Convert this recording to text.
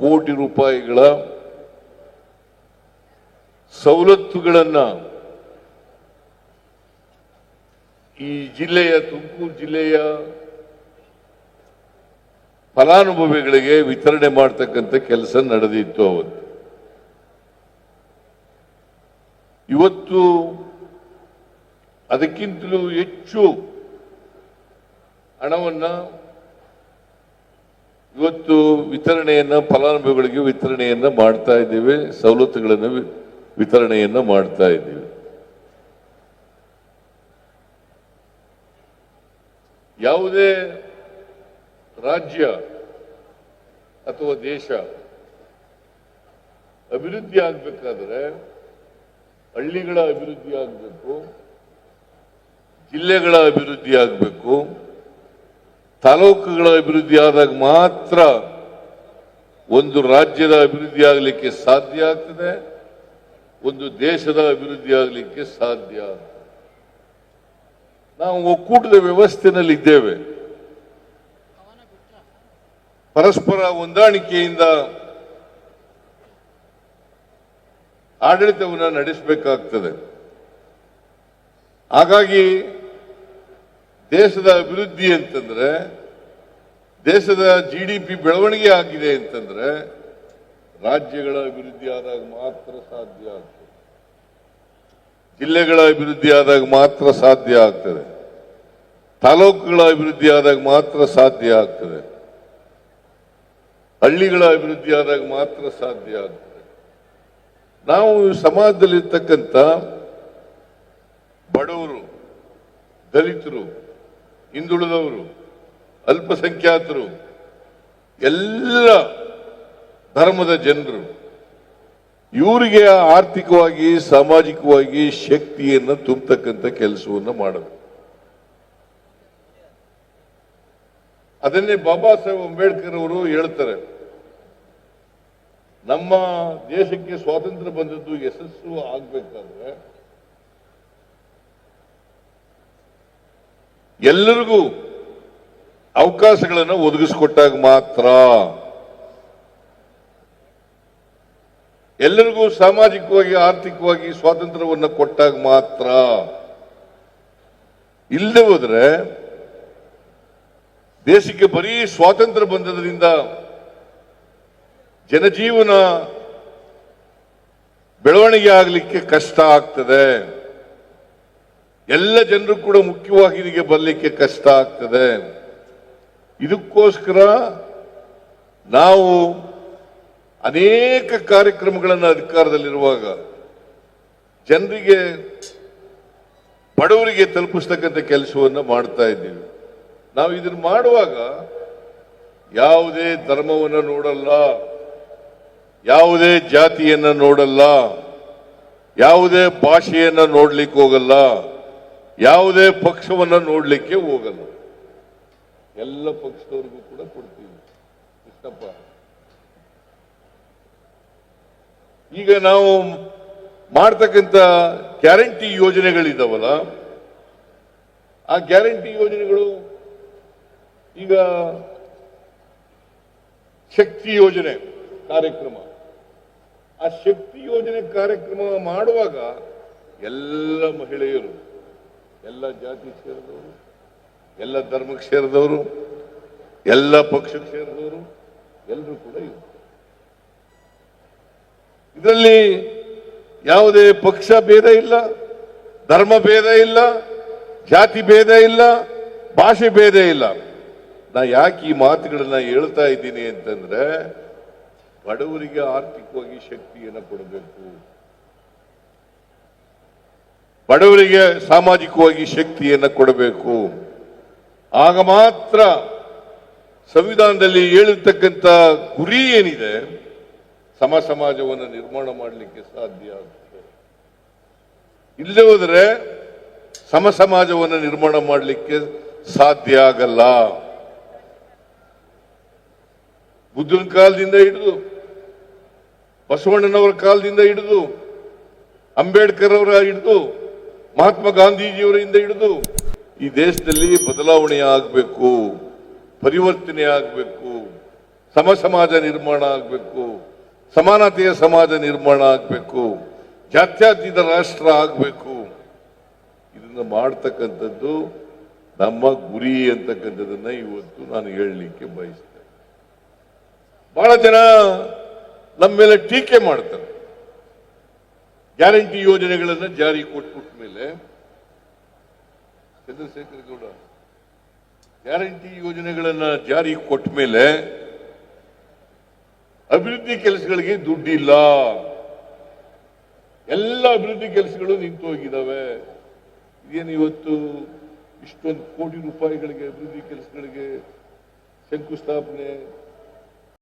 ಕೋಟಿ ರೂಪಾಯಿಗಳ ಸವಲತ್ತುಗಳನ್ನ ಈ ಜಿಲ್ಲೆಯ, ತುಮಕೂರು ಜಿಲ್ಲೆಯ ಫಲಾನುಭವಿಗಳಿಗೆ ವಿತರಣೆ ಮಾಡತಕ್ಕಂಥ ಕೆಲಸ ನಡೆದಿತ್ತು ಅವತ್ತು. ಇವತ್ತು ಅದಕ್ಕಿಂತಲೂ ಹೆಚ್ಚು ಹಣವನ್ನ ಇವತ್ತು ವಿತರಣೆಯನ್ನು, ಫಲಾನುಭವಿಗಳಿಗೆ ವಿತರಣೆಯನ್ನು ಮಾಡ್ತಾ ಇದ್ದೇವೆ, ಸವಲತ್ತುಗಳನ್ನು ವಿತರಣೆಯನ್ನು ಮಾಡ್ತಾ ಇದ್ದೇವೆ. ಯಾವುದೇ ರಾಜ್ಯ ಅಥವಾ ದೇಶ ಅಭಿವೃದ್ಧಿ ಆಗಬೇಕಾದ್ರೆ ಹಳ್ಳಿಗಳ ಅಭಿವೃದ್ಧಿ ಆಗಬೇಕು, ಜಿಲ್ಲೆಗಳ ಅಭಿವೃದ್ಧಿ ಆಗಬೇಕು ತಾಲೂಕುಗಳ ಅಭಿವೃದ್ಧಿ ಆದಾಗ ಮಾತ್ರ ಒಂದು ರಾಜ್ಯದ ಅಭಿವೃದ್ಧಿ ಆಗಲಿಕ್ಕೆ ಸಾಧ್ಯ ಆಗ್ತದೆ, ಒಂದು ದೇಶದ ಅಭಿವೃದ್ಧಿ ಆಗಲಿಕ್ಕೆ ಸಾಧ್ಯ. ನಾವು ಒಕ್ಕೂಟದ ವ್ಯವಸ್ಥೆನಲ್ಲಿ ಇದ್ದೇವೆ ಪರಸ್ಪರ ಹೊಂದಾಣಿಕೆಯಿಂದ ಆಡಳಿತವನ್ನು ನಡೆಸಬೇಕಾಗ್ತದೆ ಹಾಗಾಗಿ ದೇಶದ ಅಭಿವೃದ್ಧಿ ಅಂತಂದ್ರೆ, ದೇಶದ ಜಿ ಡಿ ಪಿ ಬೆಳವಣಿಗೆ ಆಗಿದೆ ಅಂತಂದ್ರೆ, ರಾಜ್ಯಗಳ ಅಭಿವೃದ್ಧಿ ಆದಾಗ ಮಾತ್ರ ಸಾಧ್ಯ ಆಗ್ತದೆ. ಜಿಲ್ಲೆಗಳ ಅಭಿವೃದ್ಧಿ ಆದಾಗ ಮಾತ್ರ ಸಾಧ್ಯ ಆಗ್ತದೆ. ತಾಲೂಕುಗಳ ಅಭಿವೃದ್ಧಿ ಆದಾಗ ಮಾತ್ರ ಸಾಧ್ಯ ಆಗ್ತದೆ. ಹಳ್ಳಿಗಳ ಅಭಿವೃದ್ಧಿ ಆದಾಗ ಮಾತ್ರ ಸಾಧ್ಯ ಆಗ್ತದೆ. ನಾವು ಸಮಾಜದಲ್ಲಿರ್ತಕ್ಕಂಥ ಬಡವರು, ದಲಿತರು ಹಿಂದುಳಿದವರು, ಅಲ್ಪಸಂಖ್ಯಾತರು, ಎಲ್ಲ ಧರ್ಮದ ಜನರು, ಇವರಿಗೆ ಆರ್ಥಿಕವಾಗಿ, ಸಾಮಾಜಿಕವಾಗಿ ಶಕ್ತಿಯನ್ನು ತುಂಬತಕ್ಕಂಥ ಕೆಲಸವನ್ನು ಮಾಡಬೇಕು. ಅದನ್ನೇ ಬಾಬಾ ಸಾಹೇಬ್ ಅಂಬೇಡ್ಕರ್ ಅವರು ಹೇಳ್ತಾರೆ. ನಮ್ಮ ದೇಶಕ್ಕೆ ಸ್ವಾತಂತ್ರ್ಯ ಬಂದದ್ದು ಯಶಸ್ಸು ಆಗ್ಬೇಕಾದ್ರೆ ಎಲ್ಲರಿಗೂ ಅವಕಾಶಗಳನ್ನು ಒದಗಿಸಿಕೊಟ್ಟಾಗ ಮಾತ್ರ ಎಲ್ಲರಿಗೂ ಸಾಮಾಜಿಕವಾಗಿ, ಆರ್ಥಿಕವಾಗಿ ಸ್ವಾತಂತ್ರ್ಯವನ್ನು ಕೊಟ್ಟಾಗ ಮಾತ್ರ. ಇಲ್ಲದೆ ಹೋದ್ರೆ ದೇಶಕ್ಕೆ ಬರೀ ಸ್ವಾತಂತ್ರ್ಯ ಬಂದದ್ರಿಂದ ಜನಜೀವನ ಬೆಳವಣಿಗೆ ಆಗಲಿಕ್ಕೆ ಕಷ್ಟ ಆಗ್ತದೆ. ಎಲ್ಲ ಜನರು ಕೂಡ ಮುಖ್ಯವಾಹಿನಿಗೆ ಬರಲಿಕ್ಕೆ ಕಷ್ಟ ಆಗ್ತದೆ. ಇದಕ್ಕೋಸ್ಕರ ನಾವು ಅನೇಕ ಕಾರ್ಯಕ್ರಮಗಳನ್ನು ಅಧಿಕಾರದಲ್ಲಿರುವಾಗ ಜನರಿಗೆ, ಬಡವರಿಗೆ ತಲುಪಿಸ್ತಕ್ಕಂಥ ಕೆಲಸವನ್ನು ಮಾಡ್ತಾ ಇದ್ದೀವಿ. ನಾವು ಇದನ್ನು ಮಾಡುವಾಗ ಯಾವುದೇ ಧರ್ಮವನ್ನು ನೋಡಲ್ಲ, ಯಾವುದೇ ಜಾತಿಯನ್ನು ನೋಡಲ್ಲ, ಯಾವುದೇ ಭಾಷೆಯನ್ನು ನೋಡ್ಲಿಕ್ಕೆ ಹೋಗಲ್ಲ ಯಾವುದೇ ಪಕ್ಷವನ್ನ ನೋಡ್ಲಿಕ್ಕೆ ಹೋಗಲ್ಲ. ಎಲ್ಲ ಪಕ್ಷದವ್ರಿಗೂ ಕೂಡ ಕೊಡ್ತೀವಿ. ಕೃಷ್ಣಪ್ಪ. ಈಗ ನಾವು ಮಾಡ್ತಕ್ಕಂಥ ಗ್ಯಾರಂಟಿ ಯೋಜನೆಗಳಿದಾವಲ್ಲ, ಆ ಗ್ಯಾರಂಟಿ ಯೋಜನೆಗಳು ಈಗ ಶಕ್ತಿ ಯೋಜನೆ ಕಾರ್ಯಕ್ರಮ. ಆ ಶಕ್ತಿ ಯೋಜನೆ ಕಾರ್ಯಕ್ರಮ ಮಾಡುವಾಗ ಎಲ್ಲ ಮಹಿಳೆಯರು ಎಲ್ಲ ಜಾತಿ ಸೇರಿದವರು, ಎಲ್ಲ ಧರ್ಮಕ್ಕೆ ಸೇರಿದವರು, ಎಲ್ಲ ಪಕ್ಷಕ್ಕೆ ಸೇರಿದವರು, ಎಲ್ಲರೂ ಕೂಡ ಇದ್ದಾರೆ. ಇದರಲ್ಲಿ ಯಾವುದೇ ಪಕ್ಷ ಭೇದ ಇಲ್ಲ, ಧರ್ಮ ಭೇದ ಇಲ್ಲ, ಜಾತಿ ಭೇದ ಇಲ್ಲ, ಭಾಷೆ ಭೇದ ಇಲ್ಲ. ನಾ ಯಾಕೆ ಈ ಮಾತುಗಳನ್ನ ಹೇಳ್ತಾ ಇದ್ದೀನಿ ಅಂತಂದ್ರೆ, ಬಡವರಿಗೆ ಆರ್ಥಿಕವಾಗಿ ಶಕ್ತಿಯನ್ನು ಕೊಡಬೇಕು. ಬಡವರಿಗೆ ಸಾಮಾಜಿಕವಾಗಿ ಶಕ್ತಿಯನ್ನು ಕೊಡಬೇಕು. ಆಗ ಮಾತ್ರ ಸಂವಿಧಾನದಲ್ಲಿ ಹೇಳಿರ್ತಕ್ಕಂಥ ಗುರಿ ಏನಿದೆ, ಸಮ ಸಮಾಜವನ್ನು ನಿರ್ಮಾಣ ಮಾಡಲಿಕ್ಕೆ ಸಾಧ್ಯ ಆಗುತ್ತೆ ಇಲ್ಲದೆ ಹೋದರೆ ಸಮ ಸಮಾಜವನ್ನು ನಿರ್ಮಾಣ ಮಾಡಲಿಕ್ಕೆ ಸಾಧ್ಯ ಆಗಲ್ಲ. ಬುದ್ಧನ ಕಾಲದಿಂದ ಹಿಡಿದು, ಬಸವಣ್ಣನವರ ಕಾಲದಿಂದ ಹಿಡಿದು ಅಂಬೇಡ್ಕರ್ ಅವರ ಹಿಡಿದು ಮಹಾತ್ಮ ಗಾಂಧೀಜಿಯವರಿಂದ ಹಿಡಿದು ಈ ದೇಶದಲ್ಲಿ ಬದಲಾವಣೆ ಆಗಬೇಕು, ಪರಿವರ್ತನೆ ಆಗಬೇಕು ಸಮ ಸಮಾಜ ನಿರ್ಮಾಣ ಆಗಬೇಕು, ಸಮಾನತೆಯ ಸಮಾಜ ನಿರ್ಮಾಣ ಆಗಬೇಕು, ಜಾತ್ಯತೀತ ರಾಷ್ಟ್ರ ಆಗಬೇಕು. ಇದನ್ನು ಮಾಡ್ತಕ್ಕಂಥದ್ದು ನಮ್ಮ ಗುರಿ ಅಂತಕ್ಕಂಥದ್ದನ್ನ ಇವತ್ತು ನಾನು ಹೇಳಲಿಕ್ಕೆ ಬಯಸ್ತೇನೆ. ಬಹಳ ಜನ ನಮ್ಮ ಮೇಲೆ ಟೀಕೆ ಮಾಡ್ತಾರೆ. ಗ್ಯಾರಂಟಿ ಯೋಜನೆಗಳನ್ನು ಜಾರಿ ಕೊಟ್ಬಿಟ್ಟ ಮೇಲೆ ಚಂದ್ರಶೇಖರ್ ಗೌಡ, ಗ್ಯಾರಂಟಿ ಯೋಜನೆಗಳನ್ನು ಜಾರಿ ಕೊಟ್ಟ ಮೇಲೆ ಅಭಿವೃದ್ಧಿ ಕೆಲಸಗಳಿಗೆ ದುಡ್ಡಿಲ್ಲ. ಎಲ್ಲ ಅಭಿವೃದ್ಧಿ ಕೆಲಸಗಳು ನಿಂತು ಹೋಗಿದ್ದಾವೆ ಏನು ಇವತ್ತು ಇಷ್ಟೊಂದು ಕೋಟಿ ರೂಪಾಯಿಗಳಿಗೆ ಅಭಿವೃದ್ಧಿ ಕೆಲಸಗಳಿಗೆ ಶಂಕುಸ್ಥಾಪನೆ